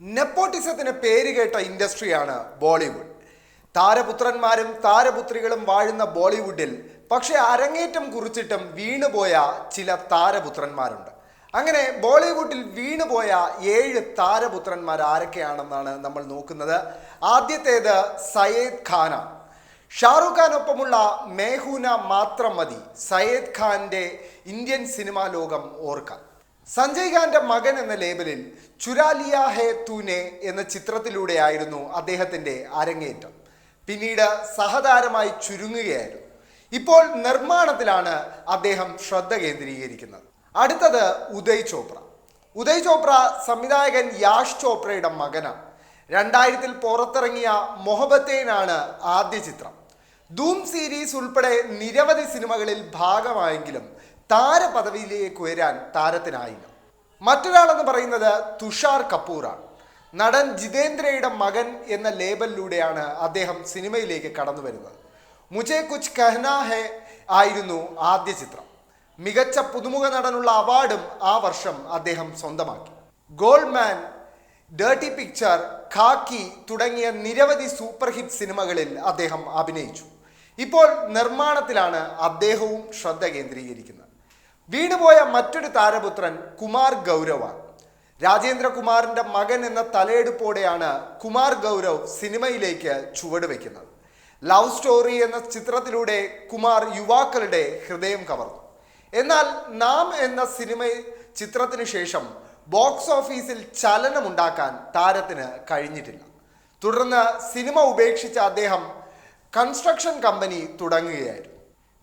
നെപ്പോട്ടിസത്തിന് പേര് കേട്ട ഇൻഡസ്ട്രിയാണ് ബോളിവുഡ്. താരപുത്രന്മാരും താരപുത്രികളും വാഴുന്ന ബോളിവുഡിൽ പക്ഷേ അരങ്ങേറ്റം കുറിച്ചിട്ടും വീണുപോയ ചില താരപുത്രന്മാരുണ്ട്. അങ്ങനെ ബോളിവുഡിൽ വീണുപോയ ഏഴ് താരപുത്രന്മാർ ആരൊക്കെയാണെന്നാണ് നമ്മൾ നോക്കുന്നത്. ആദ്യത്തേത് സയേദ് ഖാന ഷാറുഖ് ഖാനൊപ്പമുള്ള മേഹൂന മാത്രം മതി സയേദ് ഖാന്റെ ഇന്ത്യൻ സിനിമാ ലോകം ഓർക്കാൻ. സഞ്ജയ് ഖാന്റെ മകൻ എന്ന ലേബലിൽ ചുരാലിയ ഹേ തൂനെ എന്ന ചിത്രത്തിലൂടെയായിരുന്നു അദ്ദേഹത്തിന്റെ അരങ്ങേറ്റം. പിന്നീട് സഹതാരമായി ചുരുങ്ങുകയായിരുന്നു. ഇപ്പോൾ നിർമ്മാണത്തിലാണ് അദ്ദേഹം ശ്രദ്ധ കേന്ദ്രീകരിക്കുന്നത്. അടുത്തത് ഉദയ് ചോപ്ര. ഉദയ് ചോപ്ര സംവിധായകൻ യാഷ് ചോപ്രയുടെ മകനാണ്. രണ്ടായിരത്തിൽ പുറത്തിറങ്ങിയ മൊഹബത്തേനാണ് ആദ്യ ചിത്രം. ധൂം സീരീസ് ഉൾപ്പെടെ നിരവധി സിനിമകളിൽ ഭാഗമായെങ്കിലും താരപദവിയിലേക്ക് ഉയരാൻ താരത്തിനായില്ല. മറ്റൊരാളെന്ന് പറയുന്നത് തുഷാർ കപൂറാണ്. നടൻ ജിതേന്ദ്രയുടെ മകൻ എന്ന ലേബലിലൂടെയാണ് അദ്ദേഹം സിനിമയിലേക്ക് കടന്നു വരുന്നത്. മുജെ കുച്ച് കഹ്നാ ഹെ ആയിരുന്നു ആദ്യ ചിത്രം. മികച്ച പുതുമുഖ നടനുള്ള അവാർഡും ആ വർഷം അദ്ദേഹം സ്വന്തമാക്കി. ഗോൾഡ്മാൻ ഡേർട്ടി പിക്ചർ ഖാക്കി തുടങ്ങിയ നിരവധി സൂപ്പർ ഹിറ്റ് സിനിമകളിൽ അദ്ദേഹം അഭിനയിച്ചു. ഇപ്പോൾ നിർമ്മാണത്തിലാണ് അദ്ദേഹവും ശ്രദ്ധ കേന്ദ്രീകരിക്കുന്നത്. വീണുപോയ മറ്റൊരു താരപുത്രൻ കുമാർ ഗൗരവാണ്. രാജേന്ദ്രകുമാറിന്റെ മകൻ എന്ന തലയെടുപ്പോടെയാണ് കുമാർ ഗൗരവ് സിനിമയിലേക്ക് ചുവട് ചുവടുവെക്കുന്നത് ലവ് സ്റ്റോറി എന്ന ചിത്രത്തിലൂടെ കുമാർ യുവാക്കളുടെ ഹൃദയം കവർന്നു. എന്നാൽ നാം എന്ന സിനിമ ചിത്രത്തിന് ശേഷം ബോക്സ് ഓഫീസിൽ ചലനമുണ്ടാക്കാൻ താരത്തിന് കഴിഞ്ഞിട്ടില്ല. തുടർന്ന് സിനിമ ഉപേക്ഷിച്ച അദ്ദേഹം കൺസ്ട്രക്ഷൻ കമ്പനി തുടങ്ങുകയായിരുന്നു.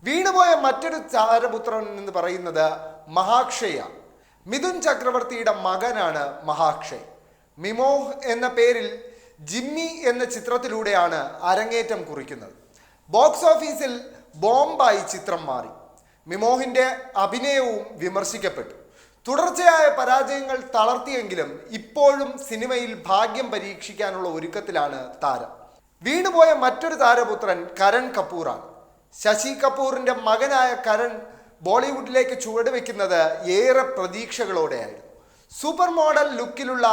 വീണുപോയ മറ്റൊരു താരപുത്രൻ എന്ന് പറയുന്നത് മഹാക്ഷയ. മിഥുൻ ചക്രവർത്തിയുടെ മകനാണ് മഹാക്ഷയ്. മിമോഹ് എന്ന പേരിൽ ജിമ്മി എന്ന ചിത്രത്തിലൂടെയാണ് അരങ്ങേറ്റം കുറിക്കുന്നത്. ബോക്സ് ഓഫീസിൽ ബോംബായി ചിത്രം മാറി. മിമോഹിന്റെ അഭിനയവും വിമർശിക്കപ്പെട്ടു. തുടർച്ചയായ പരാജയങ്ങൾ തളർത്തിയെങ്കിലും ഇപ്പോഴും സിനിമയിൽ ഭാഗ്യം പരീക്ഷിക്കാനുള്ള ഒരുക്കത്തിലാണ് താരം. വീണുപോയ മറ്റൊരു താരപുത്രൻ കരൺ കപൂറാണ്. ശശി കപൂറിന്റെ മകനായ കരൺ ബോളിവുഡിലേക്ക് ചുവടുവെക്കുന്നത് ഏറെ പ്രതീക്ഷകളോടെയായിരുന്നു. സൂപ്പർ മോഡൽ ലുക്കിലുള്ള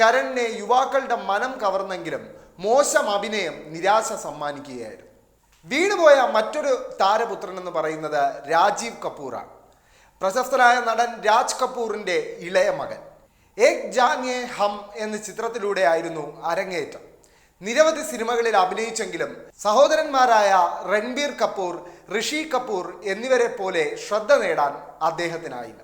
കരണിനെ യുവാക്കളുടെ മനം കവർന്നെങ്കിലും മോശം അഭിനയം നിരാശ സമ്മാനിക്കുകയായിരുന്നു. വീണുപോയ മറ്റൊരു താരപുത്രൻ എന്ന് പറയുന്നത് രാജീവ് കപൂറാണ്. പ്രശസ്തനായ നടൻ രാജ് കപൂറിന്റെ ഇളയ മകൻ. ഏക് ജാനിയെ ഹം എന്ന ചിത്രത്തിലൂടെയായിരുന്നു അരങ്ങേറ്റം. നിരവധി സിനിമകളിൽ അഭിനയിച്ചെങ്കിലും സഹോദരന്മാരായ രൺബീർ കപൂർ ഋഷി കപൂർ എന്നിവരെ പോലെ ശ്രദ്ധ നേടാൻ അദ്ദേഹത്തിനായില്ല.